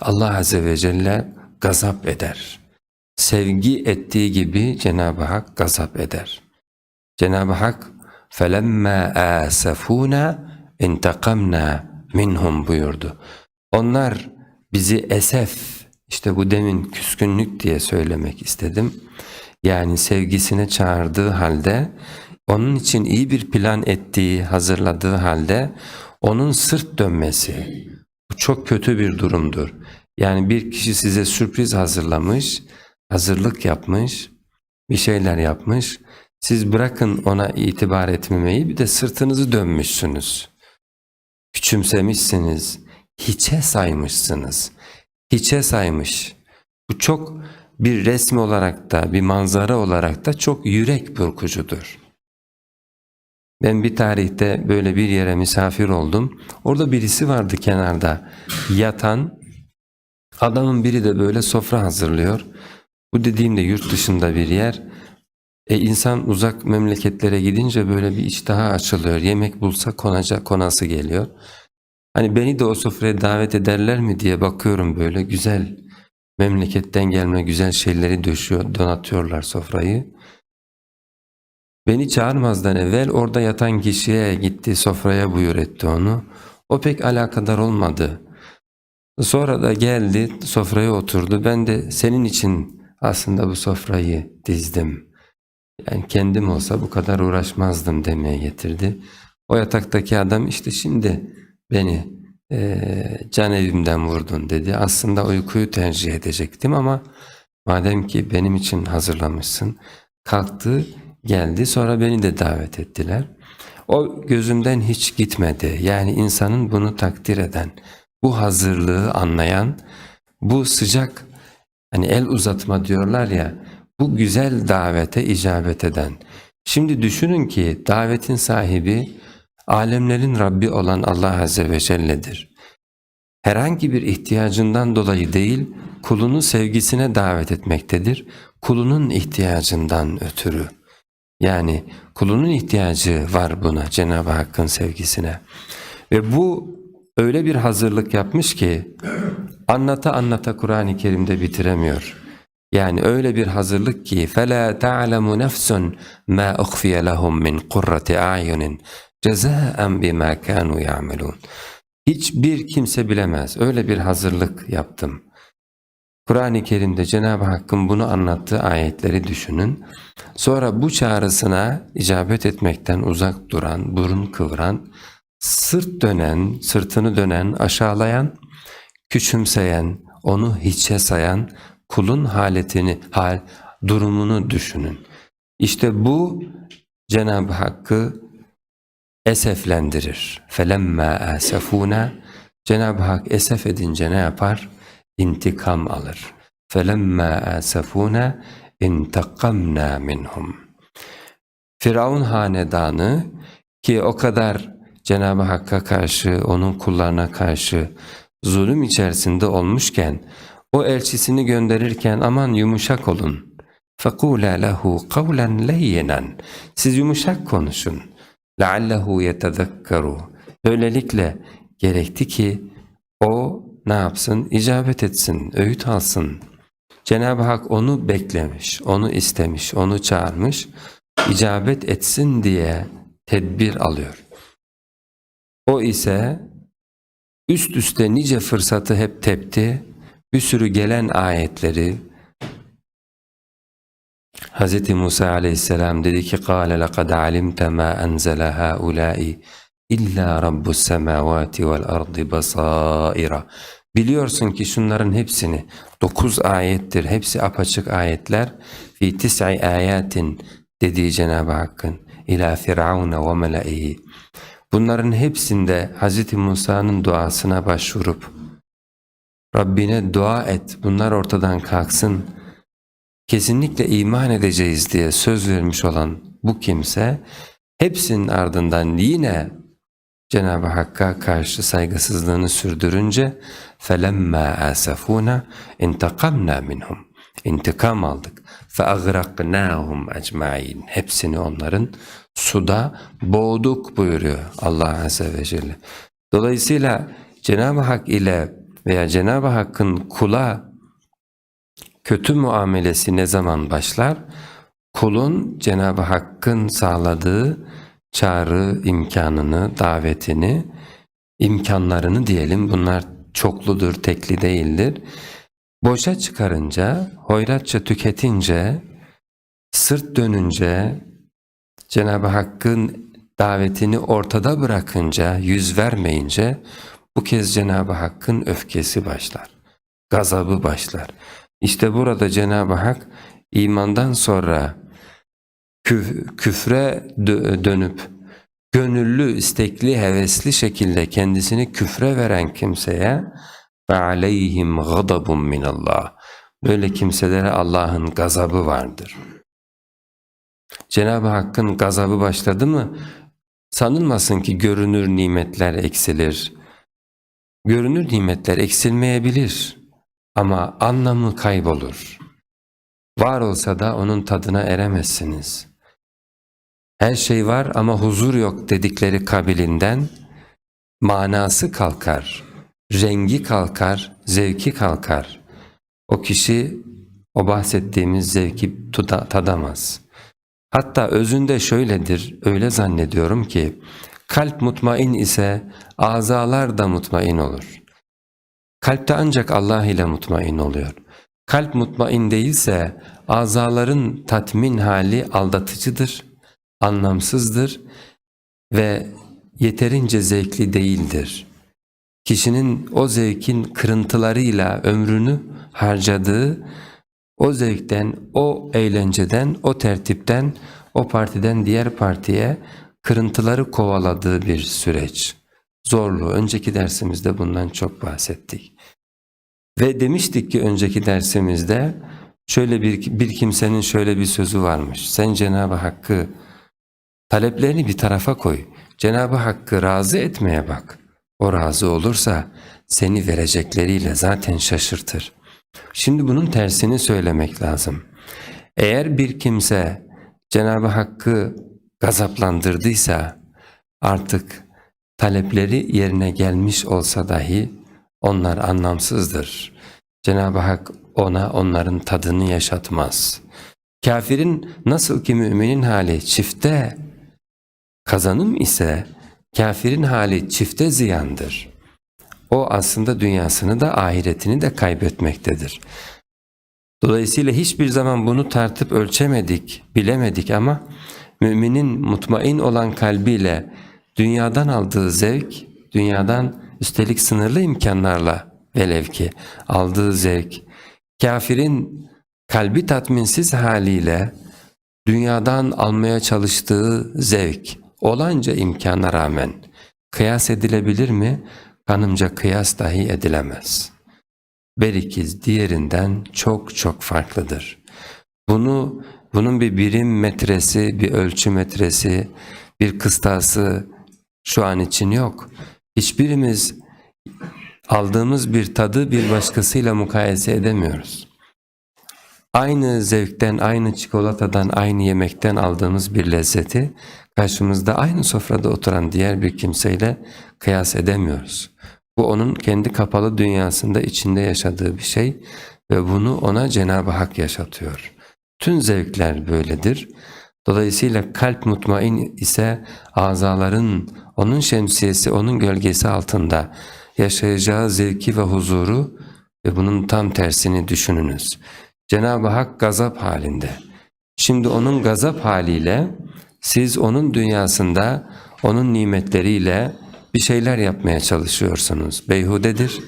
Allah Azze ve Celle gazap eder. Sevgi ettiği gibi Cenab-ı Hak gazap eder. Cenab-ı Hak فَلَمَّا آسَفُونَا اِنْتَقَمْنَا minhum buyurdu. Onlar bizi esef, işte bu demin küskünlük diye söylemek istedim. Yani sevgisine çağırdığı halde, onun için iyi bir plan ettiği, hazırladığı halde onun sırt dönmesi. çok kötü bir durumdur. Yani bir kişi size sürpriz hazırlamış, hazırlık yapmış, bir şeyler yapmış. Siz bırakın ona itibar etmemeyi bir de sırtınızı dönmüşsünüz. Küçümsemişsiniz, hiçe saymışsınız. Hiçe saymış. Bu çok bir resmi olarak da bir manzara olarak da çok yürek burkucudur. Ben bir tarihte böyle bir yere misafir oldum. Orada birisi vardı kenarda yatan. Adamın biri de böyle sofra hazırlıyor. Bu dediğimde yurt dışında bir yer. E insan uzak memleketlere gidince böyle bir iştaha açılıyor. Yemek bulsa konacak konası geliyor. Hani beni de o sofraya davet ederler mi diye bakıyorum böyle güzel memleketten gelme güzel şeyleri döşüyor, donatıyorlar sofrayı. Beni çağırmazdan evvel orada yatan kişiye gitti sofraya buyur etti onu. O pek alakadar olmadı. Sonra da geldi sofraya oturdu. Ben de senin için aslında bu sofrayı dizdim. Yani kendim olsa bu kadar uğraşmazdım demeye getirdi. O yataktaki adam işte şimdi beni eee can evimden vurdun dedi. Aslında uykuyu tercih edecektim ama madem ki benim için hazırlamışsın kalktı geldi sonra beni de davet ettiler. O gözümden hiç gitmedi. Yani insanın bunu takdir eden, bu hazırlığı anlayan, bu sıcak hani el uzatma diyorlar ya bu güzel davete icabet eden. Şimdi düşünün ki davetin sahibi alemlerin Rabbi olan Allah Azze ve Celle'dir. Herhangi bir ihtiyacından dolayı değil, kulunu sevgisine davet etmektedir. Kulunun ihtiyacından ötürü. Yani kulunun ihtiyacı var buna Cenab-ı Hakk'ın sevgisine. Ve bu öyle bir hazırlık yapmış ki anlata anlata Kur'an-ı Kerim'de bitiremiyor. Yani öyle bir hazırlık ki فَلَا تَعْلَمُ نَفْسٌ مَا اُخْفِيَ لَهُمْ مِنْ قُرَّةِ اَعْيُنٍ جَزَاءً بِمَا كَانُوا يَعْمَلُونَ Hiçbir kimse bilemez. Öyle bir hazırlık yaptım.'' Kur'an-ı Kerim'de Cenab-ı Hakk'ın bunu anlattığı ayetleri düşünün. Sonra bu çağrısına icabet etmekten uzak duran, burun kıvıran, sırt dönen, sırtını dönen, aşağılayan, küçümseyen, onu hiçe sayan kulun haletini, hal, durumunu düşünün. İşte bu Cenab-ı Hakk'ı eseflendirir. فَلَمَّا آسَفُونَا Cenab-ı Hak esef edince ne yapar? İntikam alır. فَلَمَّا آسَفُونَا اِنْتَقَمْنَا minhum. Firavun hanedanı ki o kadar Cenab-ı Hakk'a karşı, onun kullarına karşı zulüm içerisinde olmuşken, o elçisini gönderirken aman yumuşak olun. فَقُولَا لَهُ قَوْلًا لَيِّنًا Siz yumuşak konuşun. لَعَلَّهُ يَتَذَكَّرُ Böylelikle gerekti ki o ne yapsın? İcabet etsin, öğüt alsın. Cenab-ı Hak onu beklemiş, onu istemiş, onu çağırmış, icabet etsin diye tedbir alıyor. O ise üst üste nice fırsatı hep tepti, bir sürü gelen ayetleri Hz. Musa aleyhisselam dedi ki قَالَ لَقَدْ عَلِمْتَ مَا أَنْزَلَ هَا اُولَٰئِ İlla Rabbus semavati vel ardı basaira. Biliyorsun ki şunların hepsini dokuz ayettir. Hepsi apaçık ayetler. Fi tis'i ayatin dediği Cenab-ı Hakk'ın ila firavune ve melaihi. Bunların hepsinde Hz. Musa'nın duasına başvurup Rabbine dua et bunlar ortadan kalksın kesinlikle iman edeceğiz diye söz vermiş olan bu kimse hepsinin ardından yine Cenab-ı Hakk'a karşı saygısızlığını sürdürünce فَلَمَّا آسَفُونَ اِنْتَقَمْنَا minhum İntikam aldık. فَاَغْرَقْنَاهُمْ اَجْمَعِينَ Hepsini onların suda boğduk buyuruyor Allah Azze ve Celle. Dolayısıyla Cenab-ı Hak ile veya Cenab-ı Hakk'ın kula kötü muamelesi ne zaman başlar? Kulun Cenab-ı Hakk'ın sağladığı çağrı imkanını, davetini, imkanlarını diyelim bunlar çokludur, tekli değildir. Boşa çıkarınca, hoyratça tüketince, sırt dönünce, Cenab-ı Hakk'ın davetini ortada bırakınca, yüz vermeyince bu kez Cenab-ı Hakk'ın öfkesi başlar. Gazabı başlar. İşte burada Cenab-ı Hak imandan sonra küfre dönüp gönüllü, istekli, hevesli şekilde kendisini küfre veren kimseye ve aleyhim gadabun minallah. Böyle kimselere Allah'ın gazabı vardır. Cenab-ı Hakk'ın gazabı başladı mı sanılmasın ki görünür nimetler eksilir. Görünür nimetler eksilmeyebilir ama anlamı kaybolur. Var olsa da onun tadına eremezsiniz.'' Her şey var ama huzur yok dedikleri kabilinden manası kalkar, rengi kalkar, zevki kalkar. O kişi o bahsettiğimiz zevki tuta- tadamaz. Hatta özünde şöyledir, öyle zannediyorum ki kalp mutmain ise azalar da mutmain olur. Kalpte ancak Allah ile mutmain oluyor. Kalp mutmain değilse azaların tatmin hali aldatıcıdır, anlamsızdır ve yeterince zevkli değildir. Kişinin o zevkin kırıntılarıyla ömrünü harcadığı, o zevkten, o eğlenceden, o tertipten, o partiden diğer partiye kırıntıları kovaladığı bir süreç. Zorlu. Önceki dersimizde bundan çok bahsettik. Ve demiştik ki önceki dersimizde şöyle bir, bir kimsenin şöyle bir sözü varmış. Sen Cenab-ı Hakk'ı taleplerini bir tarafa koy. Cenab-ı Hakk'ı razı etmeye bak. O razı olursa seni verecekleriyle zaten şaşırtır. Şimdi bunun tersini söylemek lazım. Eğer bir kimse Cenab-ı Hakk'ı gazaplandırdıysa artık talepleri yerine gelmiş olsa dahi onlar anlamsızdır. Cenab-ı Hak ona onların tadını yaşatmaz. Kafirin nasıl ki müminin hali çifte kazanım ise kafirin hali çifte ziyandır. O aslında dünyasını da ahiretini de kaybetmektedir. Dolayısıyla hiçbir zaman bunu tartıp ölçemedik, bilemedik ama müminin mutmain olan kalbiyle dünyadan aldığı zevk, dünyadan üstelik sınırlı imkanlarla velev ki aldığı zevk, kafirin kalbi tatminsiz haliyle dünyadan almaya çalıştığı zevk, olanca imkana rağmen kıyas edilebilir mi? Kanımca kıyas dahi edilemez. Berikiz diğerinden çok çok farklıdır. Bunu bunun bir birim metresi, bir ölçü metresi, bir kıstası şu an için yok. Hiçbirimiz aldığımız bir tadı bir başkasıyla mukayese edemiyoruz. Aynı zevkten, aynı çikolatadan, aynı yemekten aldığımız bir lezzeti karşımızda aynı sofrada oturan diğer bir kimseyle kıyas edemiyoruz. Bu onun kendi kapalı dünyasında içinde yaşadığı bir şey ve bunu ona Cenab-ı Hak yaşatıyor. Tüm zevkler böyledir. Dolayısıyla kalp mutmain ise azaların onun şemsiyesi, onun gölgesi altında yaşayacağı zevki ve huzuru ve bunun tam tersini düşününüz. Cenab-ı Hak gazap halinde. Şimdi onun gazap haliyle siz onun dünyasında onun nimetleriyle bir şeyler yapmaya çalışıyorsunuz. Beyhudedir.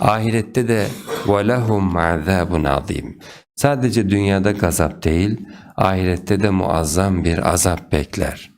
Ahirette de وَلَهُمْ عَذَابٌ azim. Sadece dünyada gazap değil, ahirette de muazzam bir azap bekler.